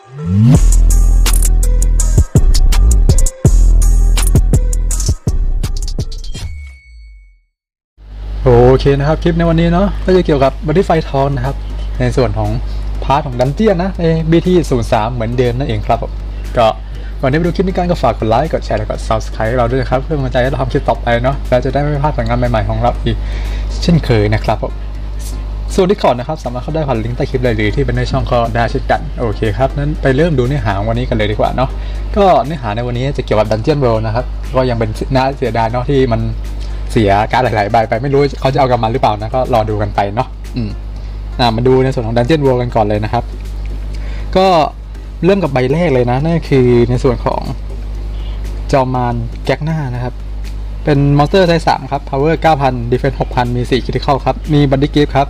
โอเคนะครับ คลิปในวันนี้เนาะก็จะเกี่ยวกับบัตตี้ไฟทองนะครับ ในส่วนของพาร์ทของดันเจียนนะใน BT 0 3 เหมือนเดิมนั่นเองครับผมก็ก่อนที่ไปดูคลิปนี้กันก็ฝากกดไลค์กดแชร์และกด subscribe เราด้วยนะครับ เพื่อเป็นกำลังใจให้เราทำคลิปต่อไปเนาะเราจะได้ไม่พลาดผลงานใหม่ๆของเราอีก เช่นเคยนะครับผม ส่วนที่ขอร์ดนะครับ สามารถเข้าได้ผ่านลิงก์ใต้คลิปเลยหรือที่เป็นในช่องก็ได้เช่นกันโอเคครับนั้นไปเริ่มดูเนื้อหาวันนี้กันเลยดีกว่าเนาะก็เนื้อหาในวันนี้จะเกี่ยวกับดันเจียนเวิลด์นะครับก็ยังเป็นน่าเสียดายเนาะที่มันเสียการหลายๆใบไปไม่รู้เขาจะเอากลับมาหรือเปล่านะก็รอดูกันไปเนาะอืมอ่ามาดูในส่วนของ Dungeon World กันก่อนเลยนะครับ ก็เริ่มกับใบแรกเลยนะนั่นคือในส่วนของจอมานแก๊กหน้านะครับเป็นมอนสเตอร์ไซส์3ครับ power 9,000 defense 6,000มี4 critical ครับมี body gift ครับ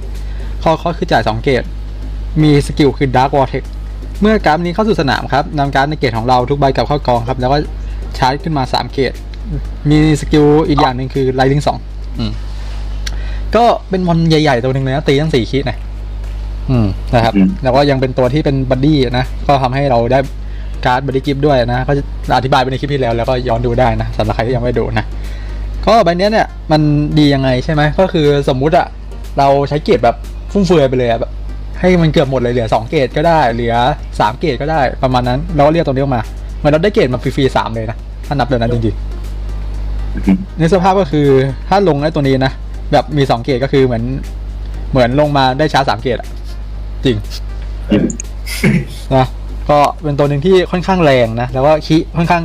ข้อข้อคือจ่าย2เกตมีสกิลคือ dark vortex เมื่อการดนี้เข้าสู่สนามครับนำการดในเกตของเราทุกใบกลับเข้ากองครับ แล้วก็ชาร์จขึ้นมา 3 เกตมีสกิลอีกอย่างหนึ่งคือไลลิงสองก็เป็นมอนใหญ่ ๆ ตัวหนึ่งเลยนะตีตั้งสี่คิดนะอืมนะครับอืมแล้วก็ยังเป็นตัวที่เป็นบัดดี้นะ ก็ทำให้เราได้การ์ดบัดดี้กิฟด้วยนะก็จะอธิบายไปในคลิปที่แล้วแล้วก็ย้อนดูได้นะสำหรับใครที่ยังไม่ดูนะก็ใบเนี้ยเนี่ย มันดียังไงใช่ไหมก็คือสมมุติอะเราใช้เกรดแบบ ฟุ่มเฟือยไปเลยอะแบบให้มันเกือบหมดเลยเหลือสองเกรดก็ได้เหลือสามเกรดก็ได้ประมาณนั้นเราก็เรียกตรงนี้ออกมาเหมือนเราได้เกรดมาฟรีๆสามเลยนะถ้านับแบบนั้นจริงๆในสภาพก็คือถ้าลงไอ้ตัวนี้นะแบบมีสองเกรดก็คือเหมือน เหมือนลงมาได้ชาร์จสามเกรดอะจริงนะก็เป็นตัวหนึ่งที่ค่อนข้างแรงนะแล้วก็คิค่อนข้าง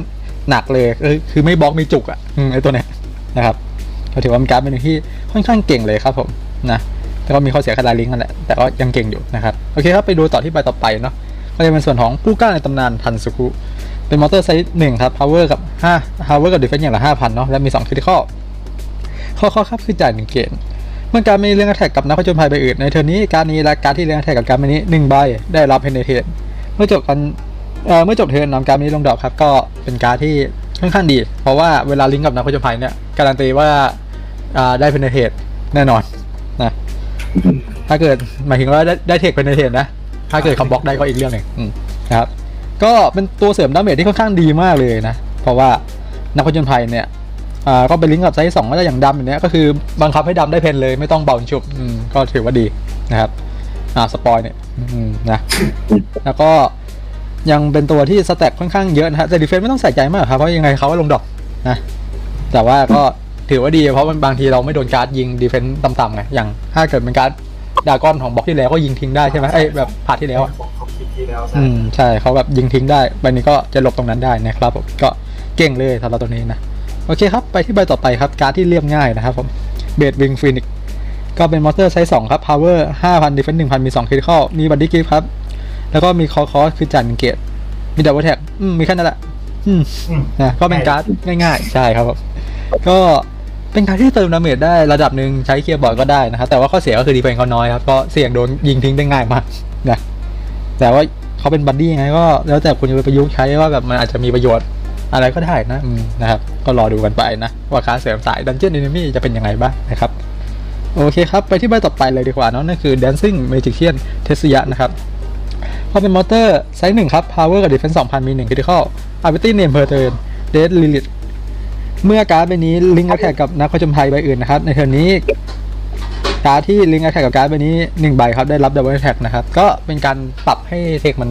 หนักเลยเออคือไม่บล็อกไม่จุกอะอืมไอ้ตัวเนี้ยนะครับก็ถือว่าเป็นการดเป็นหนึ่งที่ค่อนข้างเก่งเลยครับผมนะ แต่ก็มีข้อเสียคาราลิงกันแหละแต่ก็ยังเก่งอยู่นะครับโอเคครับไปดูต่อที่ใบต่อไปเนาะก็จะเป็นส่วนของผู้กล้าในตำนานทันสุคุเป็นมอเตอร์ไซส์หนึ่งครับ power กับ5 power กับ defense อย่างละ5,000เนาะและมี2 critical ข้อข้อครับคือจ่ายหนึ่งเกณฑ์เมื่อการมีเรื่อง attack กับนักผจญภัยใบอื่นในเทอร์นี้การนี้และการที่เรื่อง attack กับการนี้หนึ่งใบได้รับ penetrate เมื่อจบกันเมื่อจบเทิร์นนำการนี้ลงดอกครับก็เป็นการที่ค่อนข้างดี เพราะว่าเวลาลิงก์กับนักผจญภัยเนี่ยการันตีว่าได้ penetrate แน่นอนนะ ถ้าเกิดหมายถึงว่าได้ได้เทคเป็นในเทคนะ ถ้าเกิดเขาบล็อกได้ก็อีกเรื่องหนึ่งอืมนะครับ ก็เป็นตัวเสริมดาเมจที่ค่อนข้างดีมากเลยนะ เพราะว่านักผจญภัยเนี่ยอ่าก็เป็นลิงก์กับไซส์สองก็ได้อย่างดำอย่างเนี้ยก็คือบังคับให้ดำได้เพนเลยไม่ต้องเบาชุบอืมก็ถือว่าดีนะครับ อ่าสปอยเนี่ยอืมนะแล้วก็ยังเป็นตัวที่สแต็กค่อนข้างเยอะนะฮะแต่ดีเฟนไม่ต้องใส่ใจมากครับเพราะยังไงเขาก็ลงดอกนะแต่ว่าก็ ถือว่าดีเพราะมันบางทีเราไม่โดนการ์ดยิงดีเฟนต์ต่ำๆไงอย่างถ้าเกิดเป็นการ์ดดากอนของบล็อกที่แล้วก็ยิงทิ้งได้ใช่ไหมไอ้ยแบบผ่าที่แล้วอะของคลิปที่แล้วใช่อืมใช่เขาแบบยิงทิ้งได้ใบนี้ก็จะหลบตรงนั้นได้นะครับผมก็เก่งเลยสำหรับตัวนี้นะโอเคครับไปที่ใบต่อไปครับการ์ดที่เรียบง่ายนะครับผมเบดวิงฟินิกก็เป็นมอเตอร์ไซส์2ครับ power 5,000 defense 1,000มี2 critical มีบัดดี้กิฟครับแล้วก็มีคอคอสคือจันเกตมีดับเบิลแท็กอืมมีแค่นั้นแหละอืมอืมนะก็เป็นการ์ดง่าย ๆ ใช่ครับผมก็ เป็นการที่เติมดาเมจได้ระดับหนึ่งใช้เคลียร์บอร์ดก็ได้นะครับแต่ว่าข้อเสียก็คือดีเฟนเขาน้อยครับก็เสี่ยงโดนยิงทิ้งได้ง่ายมากนะแต่ว่าเขาเป็นบัดดี้ไงก็แล้วแต่คุณจะไปประยุกต์ใช้ว่าแบบมันอาจจะมีประโยชน์อะไรก็ได้นะนะครับ ก็รอดูกันไปนะ ว่ากาเสริมสายดันเจี้ยน n น m มี่จะเป็นยังไงบ้างนะครับ โอเคครับ ไปที่ใบต่อไปเลยดีกว่าเนาะนั่นคือ Dancing Magician เทสยะนะครับก็เป็นมอเตอร์ไซส์หนึ่งครับ power กับ defense 2,000 มี1 critical ability name per turn dead lilith เมื่อการ์ดใบนี้ลิงก์แอท็กกับนักผจญภัยใบอื่นนะครับ ในเทอร์นนี้ การ์ดที่ลิงก์แอท็กกับการ์ดใบนี้1ใบครับได้รับ double attack นะครับ ก็เป็นการปรับให้เทคมัน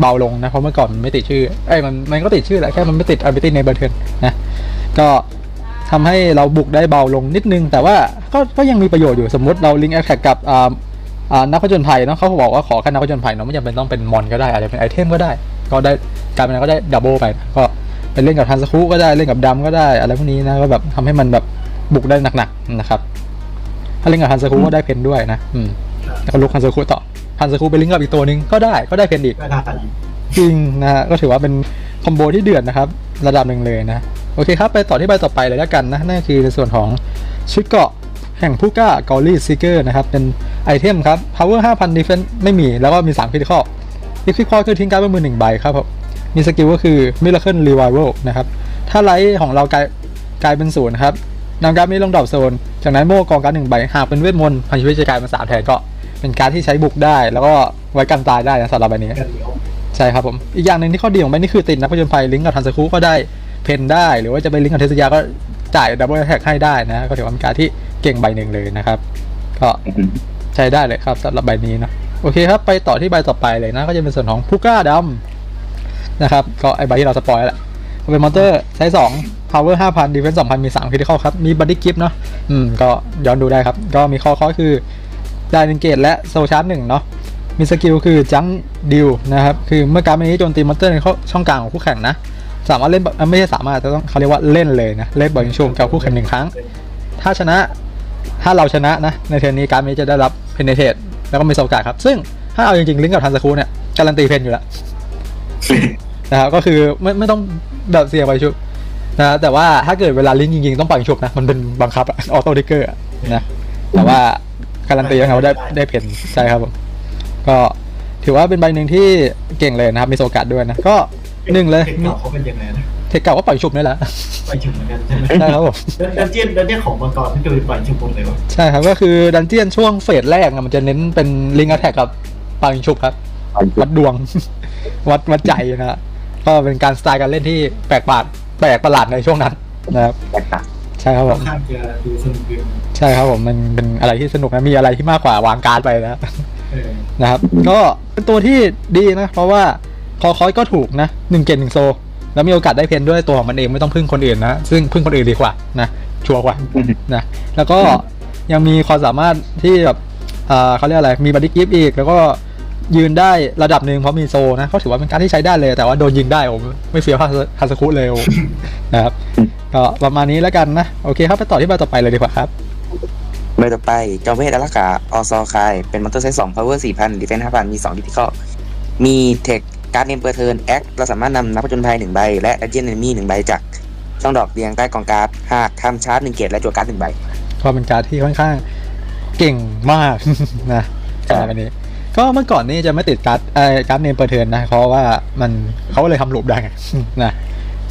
เบาลงนะ เพราะเมื่อก่อนมันไม่ติดชื่อ เอ้ยมันมันก็ติดชื่อแหละแค่มันไม่ติด ability name per turn นะ ก็ทำให้เราบุกได้เบาลงนิดนึง แต่ว่าก็ก็ยังมีประโยชน์อยู่สมมติเราลิงก์แอท็กกับอ่านักผจญภัยเนาะเขาบอกว่าขอแค่นักผจญภัยเนาะไม่จำเป็นต้องเป็นมอนก็ได้อาจจะเป็นไอเทมก็ได้ ก็ได้การเป็นก็ได้ดับเบิลไปก็ ไปเล่นกับทันสคุก็ได้เล่นกับดำก็ได้อะไรพวกนี้นะก็แบบทำให้มันแบบบุกได้หนักๆนะครับ ถ้าเล่นกับทันสคุก็ได้เพนด้วยนะอืมแล้วก็ลุกทันสคุต่อทันสคุไปลิงก์กับอีกตัวหนึ่งก็ได้ก็ได้เพนอีกจริงนะฮะก็ถือว่าเป็นคอมโบที่เดือดนะครับ ระดับหนึ่งเลยนะ โอเคครับ ไปต่อที่ใบต่อไปเลยแล้วกันนะ นั่นคือในส่วนของชุดเกาะแห่งผู้กล้ากอรี่ซิเกอร์นะครับ เป็นไอเทมครับ power 5,000 defense ไม่มี แล้วก็มี3 critical critical คือทิ้งการ์ดบนมือหนึ่งใบครับผ มีสกิลก็คือ miracle revival นะครับ ถ้าไลท์ของเรากลายกลายเป็นศูนย์ครับนำการ์ดนี้ลงดรอปโซน จากนั้นโม่กองการ์ดหนึ่งใบ หากเป็นเวทมนต์พันชีวิตจะกลายเป็นสามแทนก็เป็นการ์ดที่ใช้บุกได้ แล้วก็ไว้กันตายได้นะสำหรับใบนี้ ใช่ครับผม อีกอย่างหนึ่งที่ข้อดีของมันนี่คือติดนักผจญภัยลิงก์กับทันสคูก็ได้ เพนได้ หรือว่าจะไปลิงก์กับเทสยาก็จ่ายดับเบิลแท็กให้ได้นะ ก็ถือว่าเป็นการที่เก่งใบหนึ่งเลยนะครับ ก็ใช้ได้เลยครับสำหรับใบนี้นะ โอเคครับ ไปต่อที่ใบต่อไปเลยนะ ก็จะเป็นส่วนของพูก้าดำ นะครับ ก็ไอใบที่เราสปอยแล้วแหละเป็นมอนเตอร์ไซส์สอง power 5,000 defense 2,000 มี3 critical ครับ มี body gift เนาะอืม ก็ย้อนดูได้ครับ ก็มีข้อข้อคือได้ลิเกตและโซชาร์จหนึ่งเนาะมีสกิลคือจังดิวนะครับ คือเมื่อการเป็นนี้โจมตีมอนเตอร์ในช่องกลางของคู่แข่งนะ สามารถเล่นไม่ใช่สามารถแต่ต้องเขาเรียกว่าเล่นเลยนะ เล่นบอลชูมกับคู่แข่งหนึ่งครั้ง ถ้าชนะ ถ้าเราชนะนะ ในเทนนี้การดนี้จะได้รับเพนเนเทตแล้วก็มีโอกาสครับ ซึ่งถ้าเอาจริงๆลิงก์กับทันสคูเนี่ยการันตีเพนอยู่แล้ว นะครับก็คือไม่ไม่ต้องแบบเสียไปชุบนะแต่ว่าถ้าเกิดเวลาลิงก์จริงๆต้องปล่อยชุบนะ มันเป็นบังคับออโต้ทิกเกอร์นะแต่ว่าการันตีนะครับว่าได้ได้เพนใช่ครับผมก็ถือว่าเป็นใบหนึ่งที่เก่งเลยนะครับมีโอกาสด้วยนะก็หนึ่งเลยเทคมีเก่าเขาเป็นยังไงนะเทคเก่าก็ปล่อยชุบนี่แหละไปฉุบเหมือนกันใช่ไหมใช่ครับผมดันเจียนดันเจียนของมังกรที่คือไปฉุบหมดเลยวะใช่ครับก็คือดันเจียนช่วงเฟสแรกอะมันจะเน้นเป็นลิงก์แท็กกับปล่อยชุบครับวัดดวง วัดวัดใจนะฮะ ก็เป็นการสไตล์การเล่นที่แปลกประหลาดแปลกประหลาดในช่วงนั้นนะครับแตกต่างใช่ครับผค่อนมข้างจะดูสนุกดีใช่ครับผมมันเป็นอะไรที่สนุกนะมีอะไรที่มากกว่าวางการ์ดไปนะเออนะครับ ก็เป็นตัวที่ดีนะ เพราะว่าคอคอยก็ถูกนะหนึ่งเกตหนึ่งโซ แล้วมีโอกาสได้เพนด้วยตัวของมันเองไม่ต้องพึ่งคนอื่นนะซึ่งพึ่งคนอื่นดีกว่านะชัวร์กว่านะแล้วก็ยังมีความสามารถที่แบบอ่าเขาเรียกอะไรมีบัดดี้กิฟต์อีกแล้วก็ ยืนได้ระดับหนึ่งเพราะมีโซนะก็ถือว่าเป็นการที่ใช้ได้เลย แต่ว่าโดนยิงได้ผมไม่เฟี้ยวฮาสคุเลยโอ้นะครับก็ประมาณนี้แล้วกันนะ โอเคครับไปต่อที่ใบต่อไปเลยดีกว่าครับใบต่อไปจอมเวทอลากาออซอคาย เป็นมอนเตอร์ไซส์สอง power สี่พันดีเฟนห้าพันมีสองดิจิคอมีเทคการ์ดเนมเปอร์เทิร์นแอคเราสามารถนำนักผจญภัยหนึ่งใบ และดัจเจียนเอนมี่หนึ่งใบจากช่องดอกเรียงใต้กองการ์ดหากทำชาร์จหนึ่งเกตและจั่วการ์ดหนึ่งใบก็เป็นการดที่ค่อนข้างเก่งมากนะสำหรับอันนี้ ก็เมื่อก่อนนี้จะไม่ติดการ์ดเอ่อการ์ดเนมเปอร์เทิร์นนะ เพราะว่ามันเขาเลยทำลูปได้นะ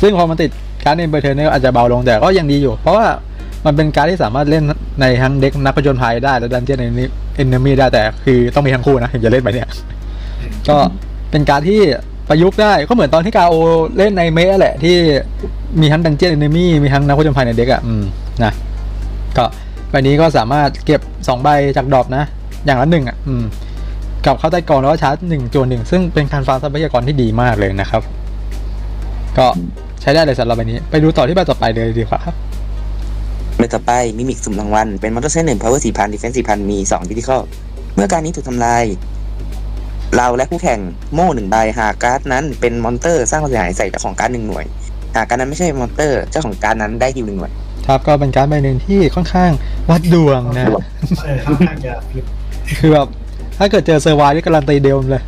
ซึ่งพอมันติดการ์ดเนมเปอร์เทิร์นนี่อาจจะเบาลงแต่ก็ยังดีอยู่ เพราะว่ามันเป็นการ์ดที่สามารถเล่นในทั้งเด็กนักผจญภัยได้และดันเจียนเอนเนมี่ได้แต่คือต้องมีทั้งคู่นะถึงจะเล่นไปเนี่ย ก็เป็นการ์ดที่ประยุกต์ได้ก็เหมือนตอนที่กาโอเล่นในเมะแหละที่มีทั้งดันเจียนเอนนมี่มีทั้งนักผจญภัยในเด็กอะอืมนะก็ใบนี้ก็สามารถเก็บ2ใบจากดรอปนะ อย่างละหนึ่งอะอืม กลับเข้าใต้กองแล้วก็ชาร์จหนึ่งจวนหนึ่งซึ่งเป็นการฟาร์มทรัพยากรที่ดีมากเลยนะครับ ก็ใช้ได้เลยสำหรับใบนี้ ไปดูต่อที่ใบต่อไปเลยดีกว่าครับใบต่อไปมิมิกสุ่มรางวัล เป็นมอนเตอร์ไซส์หนึ่ง power สี่พันดีเฟนสี่พันมีสองดิจิคอเมื่อการนี้ถูกทำลาย เราและคู่แข่งโม่หนึ่งใบหากการ์ดนั้นเป็นมอนเตอร์สร้างความเสียหายใส่เจ้าของการ์ดหนึ่งหน่วย หากการ์ดนั้นไม่ใช่มอนเตอร์เจ้าของการ์ดนั้นได้ฮิวหนึ่งหน่วยครับก็เป็นการดใบหนึ่งที่ค่อนข้างวัดดวงนะเออค่อนข้างจะพลิกคือแบบ ถ้าเกิดเจอเซอร์ไวน์นี่การันตีเดิมเลย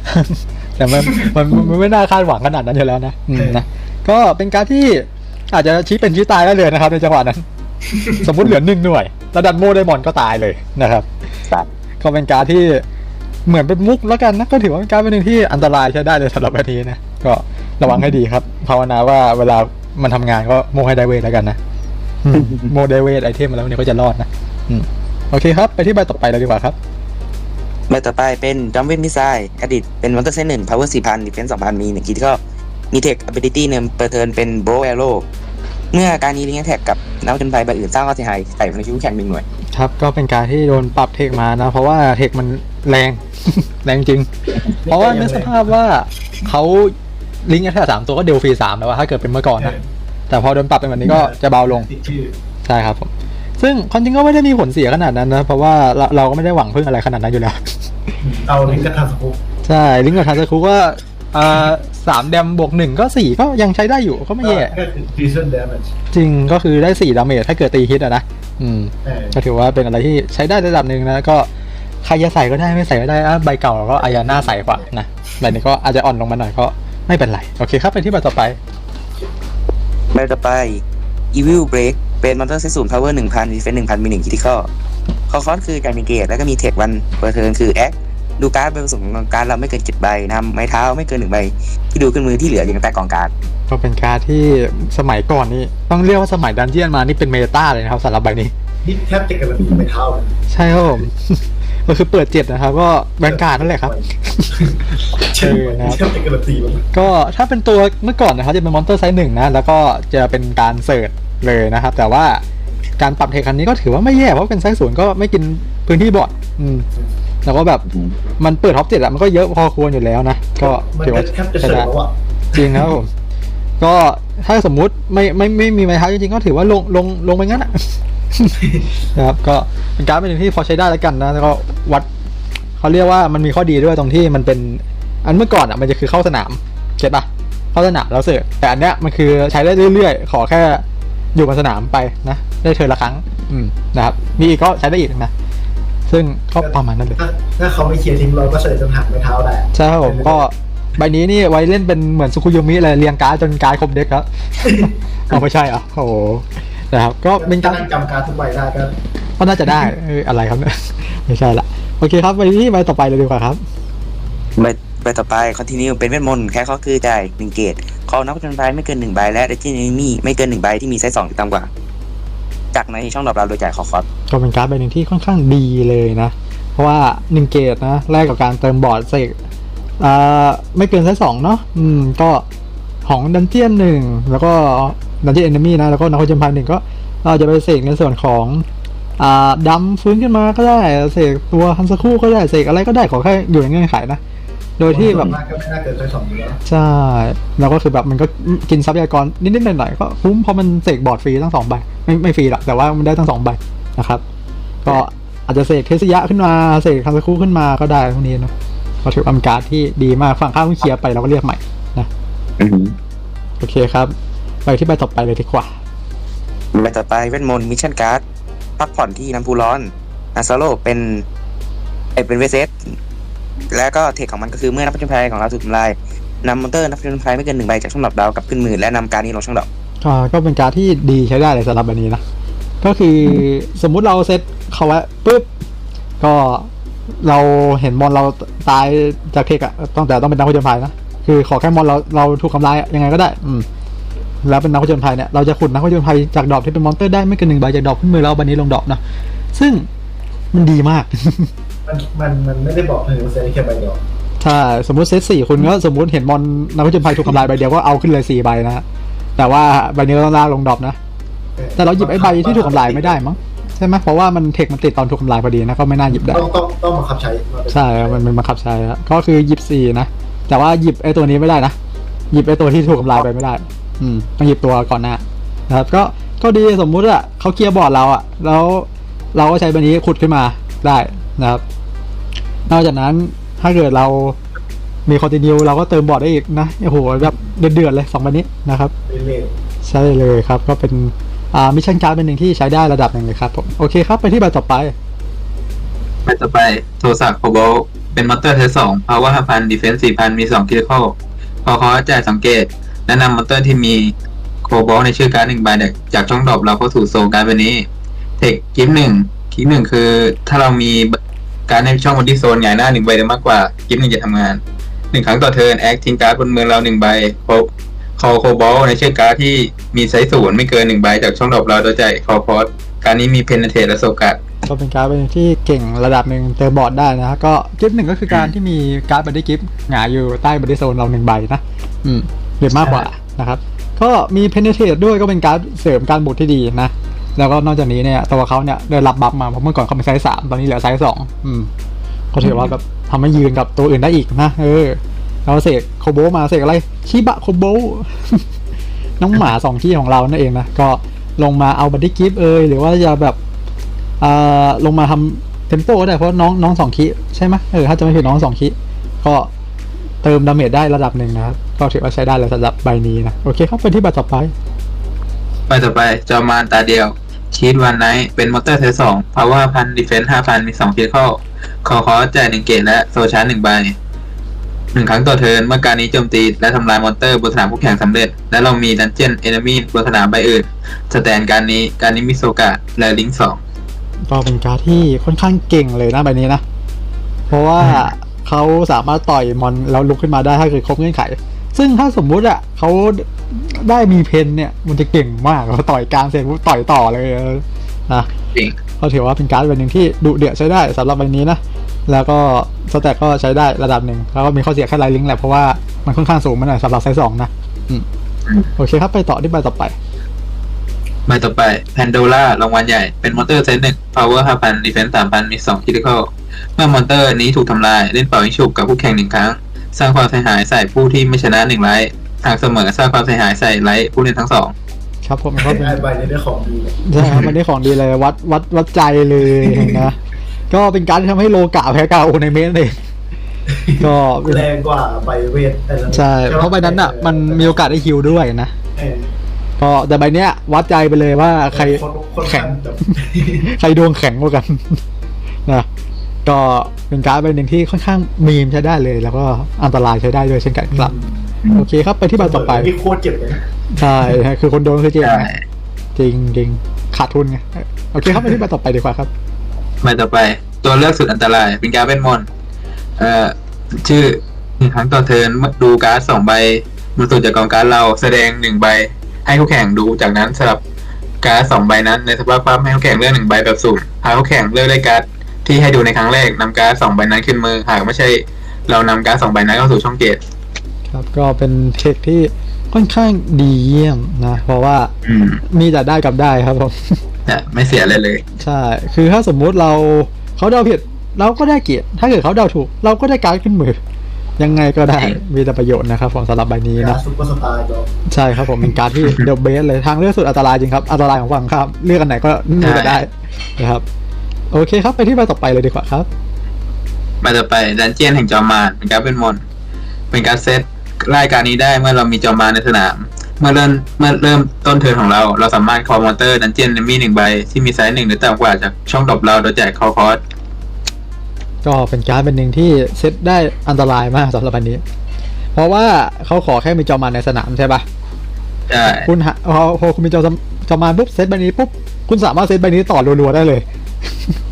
แต่มันมันมันไม่น่าคาดหวังขนาดนั้นอยู่แล้วนะอืมนะก็เป็นการดที่อาจจะชี้เป็นชี้ตายได้เลยนะครับ ในจังหวะนั้น สมมุติเหลือหนึ่งหน่วยแล้วดันโม่ได้มอนก็ตายเลยนะครับครับก็เป็นการดที่เหมือนเป็นมุกแล้วกันนะก็ถือว่าเป็นการดเป็นหนึ่งที่อันตรายใช้ได้เลยสำหรับแบบนี้นะก็ระวังให้ดีครับ ภาวนาว่าเวลามันทำงานก็โมให้ได้เวทแล้วกันนะอืมโมได้เวทไอเทมมาแล้วเนี่ยก็จะรอดนะอืมโอเคครับ ไปที่ใบต่อไปเลยดีกว่าครับ ใบต่อไปเป็นจอมเวทมิสไซล์อดีตเป็นมอนเตอร์ไซส์หนึ่ง power สี่พันดีเฟนสองพันมีหนึ่งดิจิคอมีเทค ability เนมเปอร์เทิร์นเป็นโบว์แอโร่เมื่อการนี้ลิงก์แท็กกับนักผจญภัยใบอื่นสร้างความเสียหายใส่ในชีวิตแข่งหนึ่งหน่วยครับก็เป็นการที่โดนปรับเทคมานะ เพราะว่าเทคมันแรง แรงจริง เพราะว่าในสภาพว่าเขาลิงก์แค่สามตัวก็เดลฟรีสามแล้วว่าถ้าเกิดเป็นเมื่อก่อนนะ แต่พอโดนปรับเป็นแบบนี้ก็จะเบาลงติดชื่อใช่ครับผม ซึ่งความจริงก็ไม่ได้มีผลเสียขนาดนั้นนะ เพราะว่าเราเราก็ไม่ได้หวังพึ่งอะไรขนาดนั้นอยู่แล้ว เอาลิงก์กระทำสกุลใช่ลิงก์กับทาร์คุก็อ่าสามแดมบวกหนึ่งก็สี่ก็ยังใช้ได้อยู่ก็ไม่แย่ก็คือ prison damage จริงก็คือได้สี่ดาเมจถ้าเกิดตีฮิตอะนะ อืมเออก็ถือว่าเป็นอะไรที่ใช้ได้ระดับหนึ่งนะก็ใครจะใส่ก็ได้ไม่ใส่ก็ได้อะใบเก่าก็อายาน่าใส่กว่านะใบนี้ก็อาจจะอ่อนลงมาหน่อยก็ไม่เป็นไร โอเคครับไปที่ใบต่อไปใบต่อไป Evil Break เป็นมอนเตอร์ไซส์ศูนย์ power หนึ่งพันดีเฟนหนึ่งพันมีหนึ่งคิติคอคอคอสคือการมีเกตแล้วก็มีเทควันเปอร์เทิร์นคือแอคดูการ์ดเป็นผสมของการดเราไม่เกินเจ็ดใบนำไม้เท้าไม่เกินหนึ่งใบที่ดูขึ้นมือที่เหลือยังใต้กองการ์ดก็เป็นการดที่สมัยก่อนนี่ต้องเรียกว่าสมัยดันเจียนมานี่เป็นเมตาเลยนะครับสำหรับใบนี้นี่แทบจะกำลังไม่เท่าเลยใช่ครับผมก็คือเปิดเจ็ดนะครับ ก็แบงการดนั่นแหละครับเชื่อเออนะครับเชื่อเป็นการันตีมันก็ถ้าเป็นตัวเมื่อก่อนนะครับจะเป็นมอนเตอร์ไซส์หนึ่งนะ แล้วก็จะเป็นการเสิร์ช เลยนะครับ แต่ว่าการปรับเทคคันนี้ก็ถือว่าไม่แย่เพราะเป็นไซส์ศูนย์ก็ไม่กินพื้นที่บอร์ดอืมแล้วก็แบบมันเปิดท็อปเจ็ดอะมันก็เยอะพอควรอยู่แล้วนะก็มันถือว่าแทบจะใช้เสร็จได้แล้วอะจริงนะครับผมก็ถ้าสมมุติไม่ไม่ไม่มีไม้เท้าจริงๆก็ถือว่าลงลงลงไปงั้นอะนะครับก็เป็นการดเป็นหนึ่งที่พอใช้ได้แล้วกันนะแล้วก็วัดเขาเรียกว่ามันมีข้อดีด้วยตรงที่มันเป็น อันเมื่อก่อนอะมันจะคือเข้าสนามเก็ตปะเข้าสนามแล้วเสิร์ฟแต่อันเนี้ยมันคือใช้ได้เรื่อยๆ ขอแค่ อยู่บนสนามไปนะ ได้เทิร์นละครั้ง อืมนะครับ มีอีกก็ใช้ได้อีกนะ ซึ่งก็ประมาณนั้นเลยถ้าถ้าเขาไม่เคลียร์ทิ้งเราก็เสร็จจนหักไม่เท้าได้ใช่ครับผมก็ใบนี้นี่ไว้เล่นเป็นเหมือนสุคุโยมิเลยเรียงการ์ดจนการ์ดครบเด็กแล้วเอาไม่ใช่เหรอะโอ้โหนะครับ ก็เป็นการนั่งจำการทุกใบได้ก็ก็น่าจะได้เอออะไรครับเนี่ยไม่ใช่ละโอเคครับไปที่ใบต่อไปเลยดีกว่าครับใบ ใบต่อไปคอนติเนียเป็นเวทมนต์แค่ข้อคือจ่ายหนึ่งเกตคอนักจญภัยไม่เกินหนึ่งใบและเดจิเนมี่ไม่เกินหนึ่งใบที่มีไซส์สองหรือต่ำกว่า จากในช่องดรอปเราโดยจ่ายคอคอสก็เป็นการ์ดใบหนึ่งที่ค่อนข้างดีเลยนะ เพราะว่าหนึ่งเกตนะแลกกับการเติมบอร์ดเสกอ่าไม่เกินไซส์สองเนาะอืมก็ของดันเจียนหนึ่งแล้วก็ดันเจียนเอนมี่นะแล้วก็นักผจญภัยหนึ่งก็เราจะไปเสกในส่วนของอ่าดำฟื้นขึ้นมาก็ได้เสกตัวฮันสคู่ก็ได้เสกอะไรก็ได้ขอแค่อยู่ในเงื่อนไขนะ โดยที่แบบส่วนมากก็ไม่น่าเกินไซส์สองอยู่แล้วใช่แล้วก็คือแบบมันก็กินทรัพยากรนิดๆหน่อยๆก็คุ้มเพราะมันเสกบอร์ดฟรีทั้งสองใบไม่ไม่ฟรีหรอกแต่ว่ามันได้ทั้งสองใบนะครับ ก็อาจจะเสกเทสยะขึ้นมาเสกคันสคูขึ้นมาก็ได้พวกนี้นะก็ถือว่าเป็นการดที่ดีมากฝั่งข้ามเคลียร์ไปเราก็เรียกใหม่นะอือหือโอเคครับ ไปที่ใบต่อไปเลยดีกว่าใบต่อไปเวทมนต์มิชชั่นการ์ดพักผ่อนที่น้ำพุร้อนอาซาโลเป็นเอยเป็นเวสเซส แล้วก็เทคของมันก็คือเมื่อนักผจญภัยของเราถูกทำลายนำมอนเตอร์นักผจญภัยไม่เกินหนึ่งใบจากช่องดรอปดาวกลับขึ้นมือและนำการนี้ลงช่องดรอปอ่าก็เป็นการที่ดีใช้ได้เลยสำหรับแบบนี้นะก็คือสมมุติเราเซตเขาไว้ปุ๊บก็เราเห็นมอนเราตายจากเทคอะต้องแต่ต้องเป็นนักผจญภัยนะคือขอแค่มอนเราเราถูกทำลายยังไงก็ได้ อืมแล้วเป็นนักผจญภัยเนี่ยเราจะขุดนักผจญภัยจากดอกที่เป็นมอนเตอร์ได้ไม่เกินหนึ่งใบจากดอกขึ้นมือเราบันนี้ลงดอกนะซึ่งมันดีมาก มันมันมันไม่ได้บอกถึงเซนแค่ใบเดียวใช่สมมติเซตสี่คุณก็สมมติเห็นมอนนักผจญภัยถูกทำลายใบเดียวก็เอาขึ้นเลยสี่ใบนะแต่ว่าใบนี้เราต้องลากลงดอกนะ แต่เราหยิบไอ้ใบที่ถูกทำลายไม่ได้มั้งใช่ไหมเพราะว่ามันเทคมันติดตอนถูกทำลายพอดีนะก็ไม่น่าหยิบได้ ต้องต้องต้องบังคับใช้มาเป็นใช่ครับมันเป็นบังคับใช้ครับก็คือหยิบสี่นะแต่ว่าหยิบไอ้ตัวนี้ไม่ได้นะหยิบไอ้ตัวที่ถูกทำลายไปไม่ได้ อืมต้องหยิบตัวก่อนหน้านะครับก็ก็ดีสมมุติอะเขาเคลียร์บอร์ดเราอะแล้วเราก็ใช้ใบนี้ขุดขึ้นมาได้นะครับ นอกจากนั้นถ้าเกิดเรามีคอนติเนียเราก็เติมบอร์ดได้อีกนะโอ้โหแบบเดือดๆเลยสองใบนี้นะครับใช่เลยครับ ก็เป็นอ่ามิชชั่นการ์ดเป็นหนึ่งที่ใช้ได้ระดับหนึ่งเลยครับผมโอเคครับไปที่ใบต่อไปไปต่อไปโทรศัพท์โคบอลเป็นมอเตอร์เทสสองพาวเวอร์ห้าพันดีเฟนส์สี่พันมีสองคิริคอลพอเขาจ่ายสังเกตแนะนำมอเตอร์ที่มีโคบอลในชื่อการ์ดหนึ่งใบจากช่องดรอปเราเข้าสู่โซลการ์ดใบนี้ เทคกิฟหนึ่งกิฟหนึ่งคือถ้าเรามี การในช่องบนที่โซนใหญ่หน้าหนึ่งใบหรือมากกว่ากิฟต์หนึ่งจะทำงานหนึ่งครั้งต่อเทิร์นแอคทิ้งการ์ดบนมือเราหนึ่งใบครบคอโคบอลในเชือกการ์ดที่มีไซส์ศูนย์ไม่เกินหนึ่งใบจากช่องดอปเราโดยจ่ายคอคอสการนี้มีเพนเทตและโซกัดก็เป็นการ์ดเป็นที่เก่งระดับหนึ่งเติมบอร์ดได้นะฮะก็กิฟต์หนึ่งก็คือการที่มีการ์ดบัดดี้กิฟต์หงายอยู่ใต้บัดดี้โซนเราหนึ่งใบนะอืมหรือมากกว่านะครับ ก็มีเพนเทตด้วยก็เป็นการดเสริมการบุดที่ดีนะ แล้วก็นอกจากนี้เนี่ยตัวเขาเนี่ยได้รับบัฟมาเพราะเมื่อก่อนเขาเป็นไซส์สามตอนนี้เหลือไซส์สองอืมก็ถือว่าแบบทำให้ยืนกับตัวอื่นได้อีกนะเออแล้วเสกโคโบมาเสกอะไรชิบะโคโบน้องหมาสองที่ของเรานั่นเองนะก็ลงมาเอาบัดดี้กิฟต์เอยหรือว่าจะแบบอ่าลงมาทำเทมโปก็ได้เพราะน้องน้องสองคีใช่ไหมเออถ้าจะไม่ผิดน้องสองคีก็เติมดาเมจได้ระดับหนึ่งนะครับก็ถือว่าใช้ได้เลยสำหรับใบนี้นะโอเคครับไปที่ใบต่อไปไปต่อไปจอมานตาเดียว ชีตวันไนท์เป็นมอเตอร์เทสสองพาวเวอร์พันดีเฟนส์ห้าพันมีสองคิเข้าคอคอจ่ายหนึ่งเกตและโซชาร์หนึ่งใบหนึ่งครั้งต่อเทิร์นเมื่อการนี้โจมตีและทำลายมอนเตอร์บนสนามคู่แข่งสำเร็จ และเรามีดันเจียนเอนมี่บนสนามใบอื่น สแตนการนี้การนี้มีโซกะและลิงก์สองก็เป็นการดที่ค่อนข้างเก่งเลยนะใบนี้นะ เพราะว่าเขาสามารถต่อยมอนแล้วลุกขึ้นมาได้ถ้าเกิดครบเงื่อนไข ซึ่งถ้าสมมุติอะเขาได้มีเพนเนี่ย มันจะเก่งมากเขาต่อยกลางเสร็จปุ๊บต่อยต่อเลยนะจริงเพก็ถือว่าเป็นการ์ดใบหนึ่งที่ดุเดือดใช้ได้สำหรับใบนี้นะ แล้วก็สแต็กก็ใช้ได้ระดับหนึ่ง แล้วก็มีข้อเสียแค่ไลลิงก์แหละเพราะว่ามันค่อนข้างสูงมาหน่อยสำหรับไซส์สองนะอืมโอเคครับไปต่อที่ใบต่อไปใบต่อไปแพนโดล่ารางวัลใหญ่ เป็นมอนเตอร์เซตหนึ่ง power 5,000 defense 3,000มี2 critical เมื่อมอนเตอร์นี้ถูกทำลาย เล่นเป่ายิงฉุบกับคู่แข่งหนึ่งครั้ง สร้างความเสียหายใส่ผู้ที่ไม่ชนะหนึ่งไลท์หากเสมอสร้างความเสียหายใส่ไลท์ผู้เล่นทั้งสองครับผมก็เป็นไอ้ใบนี้ได้ของดีใช่ครับมันได้ของดีเลยวัดวัดวัดใจเลยนะก็เป็นการที่ทำให้โลกาแพ้กาโอในเมสเองก็เป็นแรงกว่าใบเวทแต่ละใช่เพราะใบนั้นอะ มันมีโอกาสได้ฮิวด้วยนะเออก็แต่ใบเนี้ย วัดใจไปเลยว่าใครคนคนแข็งแบบใครดวงแข็งกว่ากันนะ ก็เป็นการ์ดใบหนึ่งที่ค่อนข้างมีมใช้ได้เลย แล้วก็อันตรายใช้ได้ด้วยเช่นกันครับ โอเคครับไปที่ใบต่อไปนี่โคตรเจ็บเลยนะใช่คือคนโดนคือเจ๊งใช่ไงจริงจริงขาดทุนไงโอเคครับไปที่ใบต่อไปดีกว่าครับใบต่อไป ตัวเลือกสุดอันตราย เป็นการ์ดเวทมนต์เอ่อชื่อหนึ่งครั้งต่อเทิร์นเมื่อดูการ์ดสองใบบนสุดจากกองการ์ดเราแสดงหนึ่งใบให้คู่แข่งดูจากนั้นสลับการ์ดสองใบนั้นในสภาพความให้คู่แข่งเลือกหนึ่งใบแบบสุ่มหากคู่แข่งเลือกได้การ์ด ที่ให้ดูในครั้งแรกนำการ์ดสองใบนั้นขึ้นมือหากไม่ใช่ เรานำการ์ดสองใบนั้นเข้าสู่ช่องเกตครับก็เป็นเทคที่ค่อนข้างดีเยี่ยมนะ เพราะว่าอืมมีแต่ได้กับได้ครับผมแต่ไม่เสียเลยเลย ใช่ คือถ้าสมมุติเราเขาเดาผิดเราก็ได้เกียรติ ถ้าเกิดเขาเดาถูก เราก็ได้การ์ดขึ้นมือ ยังไงก็ได้จริงมีแต่ประโยชน์นะครับผมสำหรับใบนี้กานะรซุปเปอร์สตาร์จอใช่ครับผมเป็นการดที่ เดอะเบสเลยทางเลือกสุดอันตรายจริงครับ อันตรายของฝั่งข้ามเลือกอันไหนก็เลือกกันได้นะครับ โอเคครับ ไปที่ใบต่อไปเลยดีกว่าครับมาต่อไปดันเจียนแห่งจอมมารเป็นการดเป็นมนต์เป็นการดเซตรายการนี้ได้เมื่อเรามีจอมมารในสนาม เมื่อเริ่มเมื่อเริ่มต้นเทิร์นของเรา เราสามารถคอมมอนเตอร์ดันเจียนมีหนึ่งใบที่มีไซส์หนึ่งหรือต่ำกว่าจากช่องดรอปเราโดยจ่ายคอคอสก็เป็นการดเป็นหนึ่งที่เซตได้อันตรายมากสำหรับอันนี้ เพราะว่าเขาขอแค่มีจอมานในสนามใช่ปะใช่คุณหาพอพอคุณมีจอมจอมานปุ๊บเซตใบนี้ปุ๊บคุณสามารถเซตใบนี้ต่อรัวๆได้เลยอืม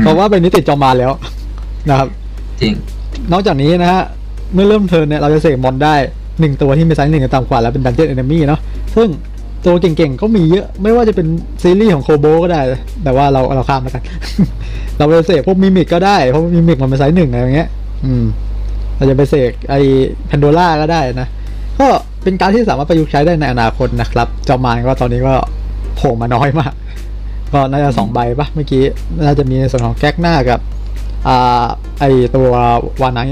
เพราะว่าใบนี้ติดจอมานแล้วนะครับ จริง นอกจากนี้นะฮะ เมื่อเริ่มเทิร์นเนี่ยเราจะเสกมอนได้หนึ่งตัวที่มีไซส์หนึ่งต่ำกว่าแล้วเป็นดันเจี้ยนเอนมี่เนาะซึ่งตัวเก่งๆก็มีเยอะ ไม่ว่าจะเป็นซีรีส์ของโคโบก็ได้ แต่ว่าเราเราข้ามแล้วกัน เราไปเสกพวกมิมิกก็ได้ เพราะมิมิกมันเป็นไซส์หนึ่งอะไรอย่างเงี้ย อืม เราจะไปเสกไอ้แพนโดล่าก็ได้นะ ก็เป็นการดที่สามารถประยุกต์ใช้ได้ในอนาคตนะครับ จอมานก็ตอนนี้ก็โผล่มาน้อยมาก ก็น่าจะสองใบปะเมื่อกี้ น่าจะมีในส่วนของแก๊กหน้ากับ อ่า ไอตัววานา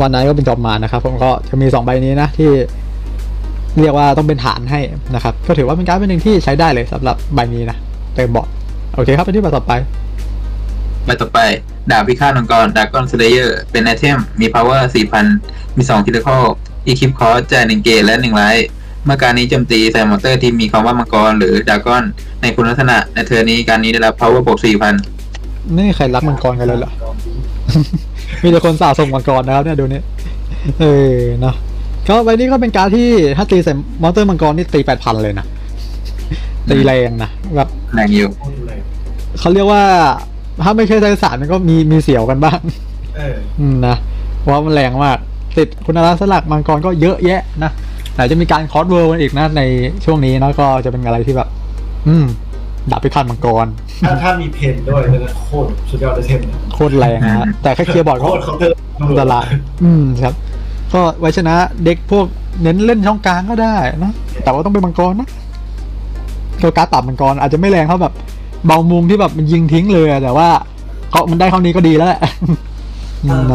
วันนั้นก็เป็นจอมมานะครับ ผมก็จะมีสองใบนี้นะที่เรียกว่าต้องเป็นฐานให้นะครับ ก็ถือว่าเป็นการดเป็นหนึ่งที่ใช้ได้เลยสำหรับใบนี้นะเต็มบอดโอเคครับไปที่ใบต่อไปใบต่อไปดาบพิฆาตมังกรดากอนสเลเยอร์เป็นไอเทมมี power 4,000 มี2คิลคอลอีคิปคอสจ่ายหนึ่งเกตและหนึ่งไลท์ เมื่อการนี้โจมตีใส่มอนเตอร์ที่มีคำว่ามังกรหรือดากอน ในคุณลักษณะในเทอร์นนี้การนี้ได้รับ power บวก4,000ไม่มีใครรักมังกรกันเลยเหรอ มีแต่คนสะสมมังกรนะครับเนี่ยดูนี่เออเนาะก็ใบนี้ก็เป็นการดที่ถ้าตีใส่มอนเตอร์มังกรนี่ตีแปดพันเลยนะ ตีแรงนะแบบแรงอยู่โคตรแรงเขาเรียกว่า ถ้าไม่ใช่ไซสารมันก็มีมีเสียวกันบ้างเอออืมนะเพราะว่ามันแรงมากติดคุณลักษณะสลักมังกรก็เยอะแยะนะ ไหนจะมีการคอสเวิร์กันอีกนะในช่วงนี้เนาะก็จะเป็นอะไรที่แบบ อืมดาบพิฆาตมังกร ถ้าถ้ามีเพนด้วยมันจะโคตรสุดยอดเลยเทมนะโคตรแรงนะฮะแต่แค่เคลียร์บอร์ดโคก็ตรเขาเพิ่มอันตรายอืมครับ ก็ไว้ชนะเด็กพวกเน้นเล่นช่องกลางก็ได้นะแต่ว่าต้องเป็นมังกรนะตัวการดปรับมังกรอาจจะไม่แรงเท่าแบบ เบามุมที่แบบมันยิงทิ้งเลยอะแต่ว่าเขามันได้เท่านี้ก็ดีแล้วแหละอืมนะ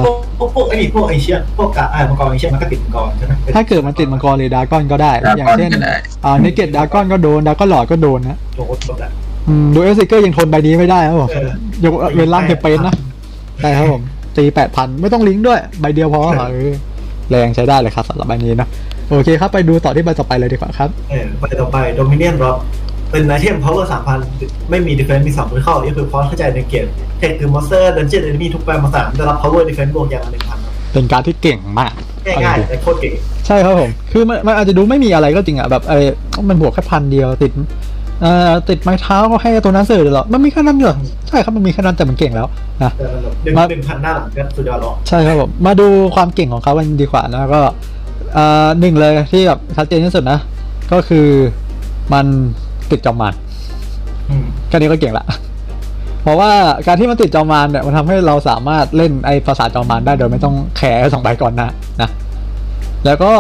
พวกพวกพวกไอ้นี่พวกไอเชียพวกกะไอ้มังกรไอเชียมันก็ติดมังกรใช่ไหมถ้าเกิดมันติดมังกรหรือดราก้อนก็ได้ดราก้อนอย่างเช่นก็ได้อ่าเนเกตดราก้อนก็โดนดราก้อนหลอดก็โดนนะโดนหมดแหละอืมดูเอสซิเกอร์ยังทนใบนี้ไม่ได้ครับผมเออยกเว้นล่างเทปเป็นนะใช่ครับผมตีแปดพันไม่ต้องลิงก์ด้วย ใบเดียวพอเออแรงใช้ได้เลยครับสำหรับใบนี้นะโอเคครับไปดูต่อที่ใบต่อไปเลยดีกว่าครับเออไปต่อไปโดมิเนียนร็อ เป็นไอเทม power 3,000ไม่มี defense มี2ตัวเข้านี่คือพอเข้าใจในเกมเทคคือ monster dungeon enemy ทุกใบมาสามได้รับ power defense บวกอย่างละหนึ่งพันเป็นการที่เก่งมากง่ายๆแต่โคตรเก่ง ใช่ครับผม คือมันมันอาจจะดูไม่มีอะไรก็จริงอะแบบไอ้มันบวกแค่พันเดียวติดเอ่อติดไม้เท้าก็ให้ตัวนั้นเสร็จเหรอ มันมีแค่นั้นเหรอ ใช่ครับมันมีแค่นั้นแต่มันเก่งแล้วนะแต่มันแบบหนึ่งมาหนึ่งพันหน้าหลังก็สุดยอดหรอกใช่ครับผม มาดูความเก่งของเขากันดีกว่านะก็เอ่อหนึ่งเลยที่แบบชัดเจนที่สุดนะ ก็คือมัน ติดจอมมันอืมแค่นี้ก็เก่งละ เพราะว่าการที่มันติดจอมานเนี่ยมันทำให้เราสามารถเล่นไอ้ภาษาจอมานได้โดยไม่ต้องแคร์สองใบก่อนหนะนะ แล้วก็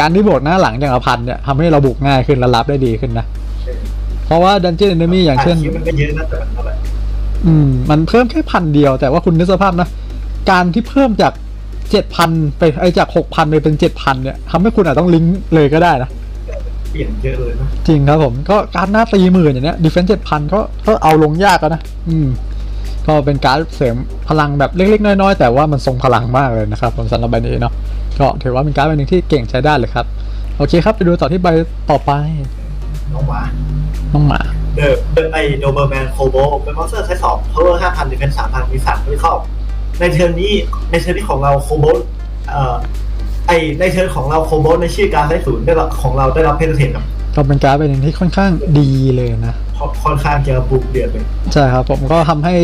การที่โบดหน้าหลังอย่างละพันเนี่ยทำให้เราบุกง่ายขึ้นและรับได้ดีขึ้นนะ เพราะว่าดันเจี้ยนเอนมี่อย่างเช่นคิดมันก็เยอะนะแต่มันเท่าไหร่อืม มันเพิ่มแค่พันเดียวแต่ว่าคุณนึกสภาพนะ การที่เพิ่มจากเจ็ดพันไปไอ้จากหกพันไปเป็นเจ็ดพันเนี่ยทำให้คุณอาจต้องลิงก์เลยก็ได้นะเป ลี่ยนเยอะเลยนะจริงครับผมก็การดหน้าตีหมื่นอย่างเนี้ยดีเฟนซ์เจ็ดพันก็ก็เอาลงยากแล้วนะ อืม ก็เป็นการดเสริมพลังแบบเล็กๆ น้อยๆ แต่ว่ามันทรงพลังมากเลยนะครับผมสำหรับใบนี้เนาะก็ถือว่าเป็นการดใบหนึ่งที่เก่งใช้ได้เลยครับ โอเคครับ ไปดูต่อที่ใบต่อไป น้องหมา น้องหมาเดอะเดอะไอโดเบอร์แมนโคโบเป็นมอนสเตอร์ใช้สองเพราะว่าห้าพันดิเฟนส์สามพันมีสามไม่เข้าในเทอร์นนี้ในเทอร์นนี้ของเราโคโบเอ่อ ไอในเทอร์นของเราโคโบในชื่อการใช้ศูนย์ได้รับของเราได้รับเพนเทนครับก็เป็นการดใบหนึ่งที่ค่อนข้างดีเลยนะค่อนข้างจะบุกเดือดเลยใช่ครับผมก็ทำให้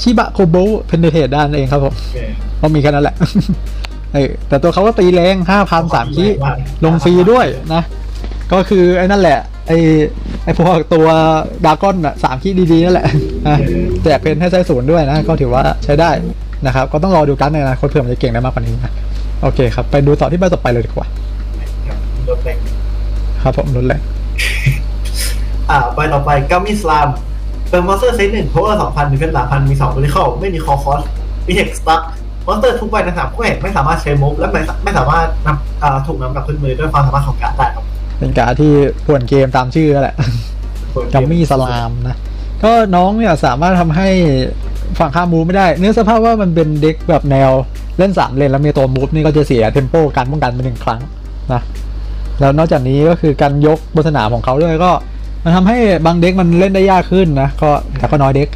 ชิบะโคโบเพนเทตได้นั่นเองครับผมเออก็มีแค่นั้นแหละเออแต่ตัวเขาก็ตีแรงห้าพันสามคีลงฟรีด้วยนะ ก็คือไอ้นั่นแหละ ไอ้ไอ้พวกตัวดากอนอะสามคีดีๆนั่นแหละนะแจกเพนให้ใช้ศูนย์ด้วยนะ ก็ถือว่าใช้ได้นะครับ ก็ต้องรอดูกันในอนาคตเผื่อมันจะเก่งได้มากกว่านี้นะ โอเคครับ ไปดูต่อที่ใบต่อไปเลยดีกว่าครับโดนแบ่งครับผมรุนแรงอ่าไปต่อไปกัมมิสลามเป็นมอนสเตอร์ไซส์หนึ่งเพราะว่าสองพันดิเฟนส์สามพันมีสองบริเข้าไม่มีคอคอสมีเทคสตั๊กมอนสเตอร์ทุกใบในสนามคู่แข่งไม่สามารถใช้มุกและไม่ไม่สามารถนำอ่าถูกนำกลับขึ้นมือด้วยความสามารถของการดได้ครับเป็นการดที่ป่วนเกมตามชื่อแหละกัมมี่สลามนะ ก็น้องเนี่ยสามารถทำให้ ฝั่งข้ามมูฟไม่ได้ เนื่องสภาพว่ามันเป็นเด็กแบบแนวเล่นสามเลนแล้วมีตัวมูฟนี่ก็จะเสียเทมโปการป้องกันไปหนึ่งครั้งนะแล้วนอกจากนี้ก็คือการยกบนสนามของเขาด้วยก็ มันทำให้บางเด็กมันเล่นได้ยากขึ้นนะก็แต่ก็น้อยเด็ก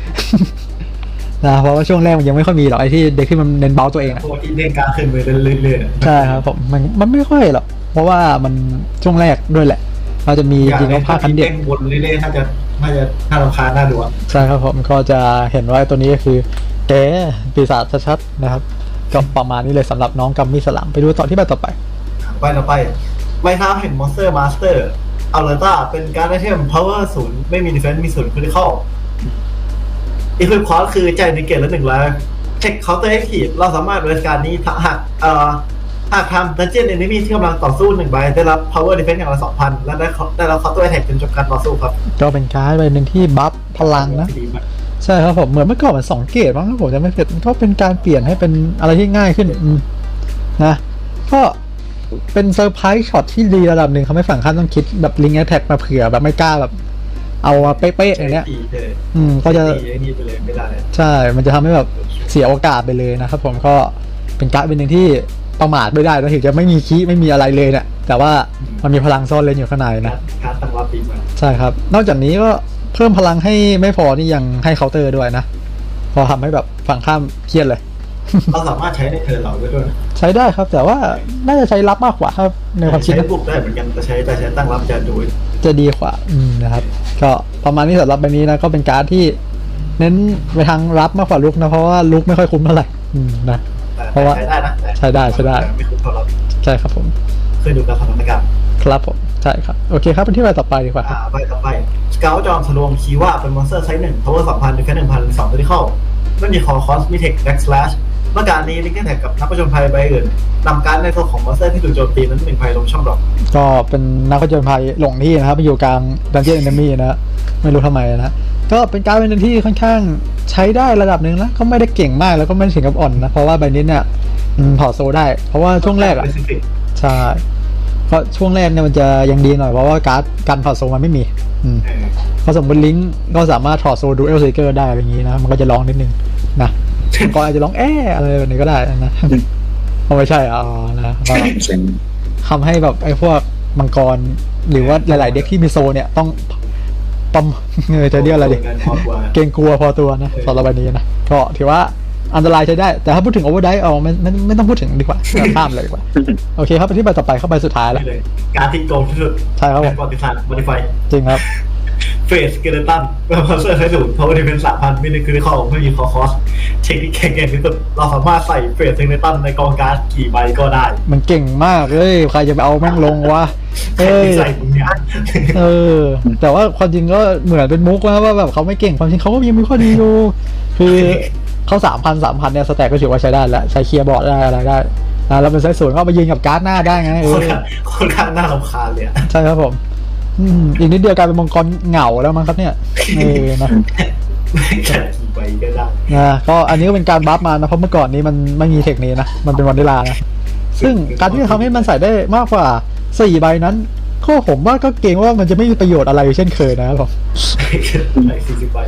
นะเพราะว่าช่วงแรกมันยังไม่ค่อยมีหรอกไอ้ที่เด็กที่มันเน้นเบาตัวเองอะตัวที่เล่นการขึ้นมือเรื่อยๆใช่ครับผมมันมันไม่ค่อยหรอกเพราะว่ามันช่วงแรกด้วยแหละ เราจะมีจริงๆก็ภาคคันเด็กเล่นวนเรื่อยๆน่าจะน่าจะน่ารำคาญน่าดูอะใช่ครับผมก็จะเห็นว่าตัวนี้ก็คือแกปีศาจชัดๆนะครับ ก็ประมาณนี้เลยสำหรับน้องกัมมี่สลัมไปดูต่อที่ใบต่อไปไปต่อไปใบท้าแห่งมอนสเตอร์มาสเตอร์อัลเลต้าเป็นการไอเทม power ศูนย์ไม่มี defense มีศูนย์ critical อีควิปคอร์สคือใจในเกตละหนึ่งแล้วเช็คเคาน์เตอร์แอคทีฟเราสามารถบริการนี้หากเอ่อ หากทำดันเจียนเอนมิที่กำลังต่อสู้หนึ่งใบได้รับ power defense อย่างละสองพันและได้ได้รับเคาน์เตอร์แท็กจนจบการต่อสู้ครับก็เป็นการ์ดใบหนึ่งที่บัฟพลังนะดีมากใช่ครับผมเหมือนเมื่อก่อนมันสองเกตบ้างครับผมจะไม่ผิดมันก็เป็นการเปลี่ยนให้เป็นอะไรที่ง่ายขึ้นอืมนะก็เป็นเซอร์ไพรส์ช็อตที่ดีระดับหนึ่งเขาไม่ฝั่งข้ามต้องคิดแบบลิงแอทแท็กมาเผื่อแบบไม่กล้าแบบ เอามาเป๊ะๆอย่างเนี้ยตีเลยอืมก็จะตีไอ้นี่ไปเลยไม่ได้ใช่ มันจะทำให้แบบเสียโอกาสไปเลยนะครับผมก็เป็นการ์ดเป็นหนึ่งที่ ประมาทไม่ได้นะถึงจะไม่มีคีย์ไม่มีอะไรเลยเนี่ยแต่ว่ามันมีพลังซ่อนเล่นอยู่ข้างในการนะการตั้งรับดีมากใช่ครับ นอกจากนี้ก็เพิ่มพลังให้ไม่พอนี่ยังให้เคาน์เตอร์ด้วยนะพอทำให้แบบฝั่งข้ามเครียดเลยเราสามารถใช้ในเทิร์นเราได้ด้วยนะใช้ได้ครับ แต่ว่าน่าจะใช้รับมากกว่าครับในความคิดใช้นะบุกได้เหมือนกันแต่ใช้แต่ใช้ตั้งรับจะดูจะดีกว่าอืมนะครับ ก็ประมาณนี้สำหรับใบนี้นะก็เป็นการ์ดที่ เน้นไปทางรับมากกว่าลุกนะเพราะว่าลุกไม่ค่อยคุ้มเท่าไหร่อืมนะแต่ เพราะว่า ใช้ได้นะแต่ใช้ได้ใช้ได้ไม่คุ้มเท่าเราใช่ครับผมเคยดูการสถานการณ์ครับผม ใช่ครับ โอเคครับเป็นที่ใบต่อไปดีกว่าครับ อ่าไปต่อไปสเกลจอมทะลวงคีว่าเป็นมอนสเตอร์ไซส์หนึ่ง power สองพันดิเฟนหนึ่งพันสองตัวที่เข้าไม่มีคอคอสมีเทคแบ็กสแลช เมื่อการนี้ลิงก์แท็กกับนักประจนภัยใบอื่นนำการดในตัวของมอนสเตอร์ที่ถูกโจมตีนั้นหนึ่งภัยลงช่องดรอปก็เป็นนักผจญภัยหลงที่นะครับไปอยู่กลางดันเจี้ยนเอนมี่นะไม่รู้ทำไมนะก็เป็นการดเป็นหนึ่งที่ค่อนข้างใช้ได้ระดับหนึ่งแล้วก็ไม่ได้เก่งมากแล้วก็ไม่ได้ถึงกับอ่อนนะเพราะว่าใบนี้เนี่ยอืมถอดโซได้ เพราะว่าช่วงแรกอะ Specific ใช่เพราะช่วงแรกเนี่ยมันจะยังดีหน่อยเพราะว่าการ์ดกันถอดโซมันไม่มีอืมเออพอสมมติลิงก์ก็สามารถถอดโซดูเอลเซเกอร์ได้อะไรอย่างนี้นะมันก็จะร้องนิดนึงนะ ก็อาจจะร้องแอะอะไรแบบนี้ก็ได้นะเพราะไม่ใช่อ๋อนะก็ทำให้แบบไอ้พวกมังกร หรือว่าหลาย ๆ เด็กที่มีโซเนี่ยต้องปอมเงยจะเรียกอะไรดิเงินพอกว่าเกรงกลัวพอตัวนะสำหรับวันนี้นะก็ถือว่าอันตรายใช้ได้ แต่ถ้าพูดถึงโอเวอร์ไดเอาไม่ไม่ไม่ต้องพูดถึงดีกว่าข้ามเลยดีกว่า โอเคครับไปที่ใบต่อไปเข้าใบสุดท้ายแล้วนี่เลยการที่โกงที่สุดใช่ครับผมในประวัติศาสตร์ modify จริงครับ เฟฟสเกเลตันเป็นมอนสเตอร์ไซส์ศูนย์เพราะว่าที่เป็นสามพันไม่ได้คือในข้อไม่มีคอคอสเทคนิคแข็งๆที่สุดเราสามารถใส่เฟสเกเลตันในกองการ์ดกี่ใบก็ได้ มันเก่งมากเลยใครจะไปเอาแม่งลงวะเอ้ยใส่มึงเนี่ยเออ แต่ว่าความจริงก็เหมือนเป็นมุกนะว่าแบบเขาไม่เก่งความจริงเขาก็ยังมีข้อดีอยู่คือเขาสามพันสามพันเนี่ยสแต็กก็ถือว่าใช้ได้แล้วใช้เคลียร์บอร์ดได้อะไรได้อ่าแล้วเป็นไซส์ศูนย์ก็เอาไปยิงกับการ์ดหน้าได้ไงเอคนอข้างคนข้างน่ารำคาญเลยอะใช่ครับผม อืมอีกนิดเดียวกลายเป็นมังกรเหงาแล้วมั้งครับเนี่ยเออนะไม่แค่กี่ใบก็ได้นะก็อันนี้ก็เป็นการบัฟมานะเพราะเมื่อก่อนนี้มันไม่มีเทคนี้นะ มันเป็นวันเวลานะ ซึ่งการที่จะทำให้มันใส่ได้มากกว่าสี่ใบนั้นก็ผมว่าก็เกรงว่ามันจะไม่มีประโยชน์อะไรเช่นเคยนะครับผมใส่สี่สิบใบ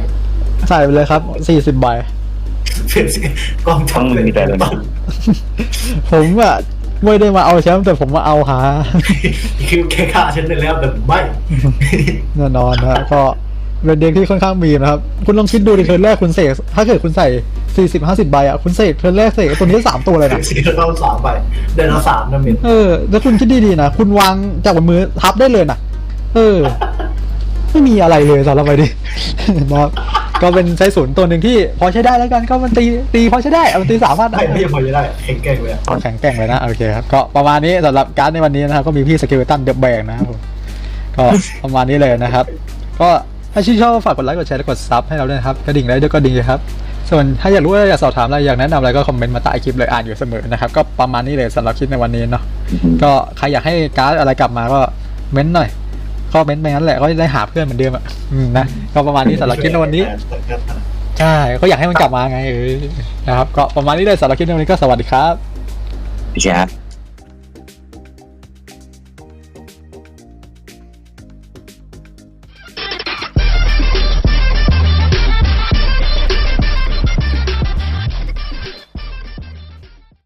ใส่ไปเลยครับสี่สิบใบเฟสกองทัพเลยปังผมอะ ไม่ได้มาเอาแชมป์แต่ผมมาเอาหา คือแค่ฆ่าฉันได้แล้วแต่ไม่ แน่นอนนะก็เป็นเด็กที่ค่อนข้างมีนะครับ คุณลองคิดดูดิเทิร์นแรกคุณเสกถ้าเกิดคุณใส่สี่สิบห้าสิบใบอะคุณเสกเทิร์นแรกเสกตัวนี้สามตัวเลยนะสี่ต้องสามใบเดือนละสามนะเมนเออแล้วคุณคิดดีๆนะ คุณวางจากบนมือทับได้เลยนะเออ ไม่มีอะไรเลยสำหรับไปดินะครับ ก็เป็นไซส์ศูนย์ตัวหนึ่งที่พอใช้ได้แล้วกันก็มันตีตีพอใช้ได้เอามันตีสามารถได้ไม่ไม่พอจะได้แข็งแกร่งเลยอะแข็งแกร่งเลยนะโอเคครับก็ประมาณนี้สำหรับการ์ดในวันนี้นะครับก็มีพี่สกิลตันเดอะแบงนะครับผมก็ประมาณนี้เลยนะครับ ก็ถ้าชื่นชอบก็ฝากกดไลค์กดแชร์และกดซับให้เราด้วยนะครับกระดิ่งไลค์ด้วยก็ดีครับส่วนถ้าอยากรู้ว่าอยากสอบถามอะไรอยากแนะนำอะไรก็คอมเมนต์มาใต้คลิปเลยอ่านอยู่เสมอนะครับก็ประมาณนี้เลยสำหรับคลิปในวันนี้เนาะก็ใครอยากให้การ์ดอะไรกลับมาก็เม้นต์หน่อย ก็เม้นต์ไปงั้นแหละก็จะได้หาเพื่อนเหมือนเดิมอะอืมนะก็ประมาณนี้สำหรับคลิปในวันนี้ใช่เขาอยากให้มันกลับมาไงเออนะครับ ก็ประมาณนี้เลยสำหรับคลิปในวันนี้ก็สวัสดีครับครับ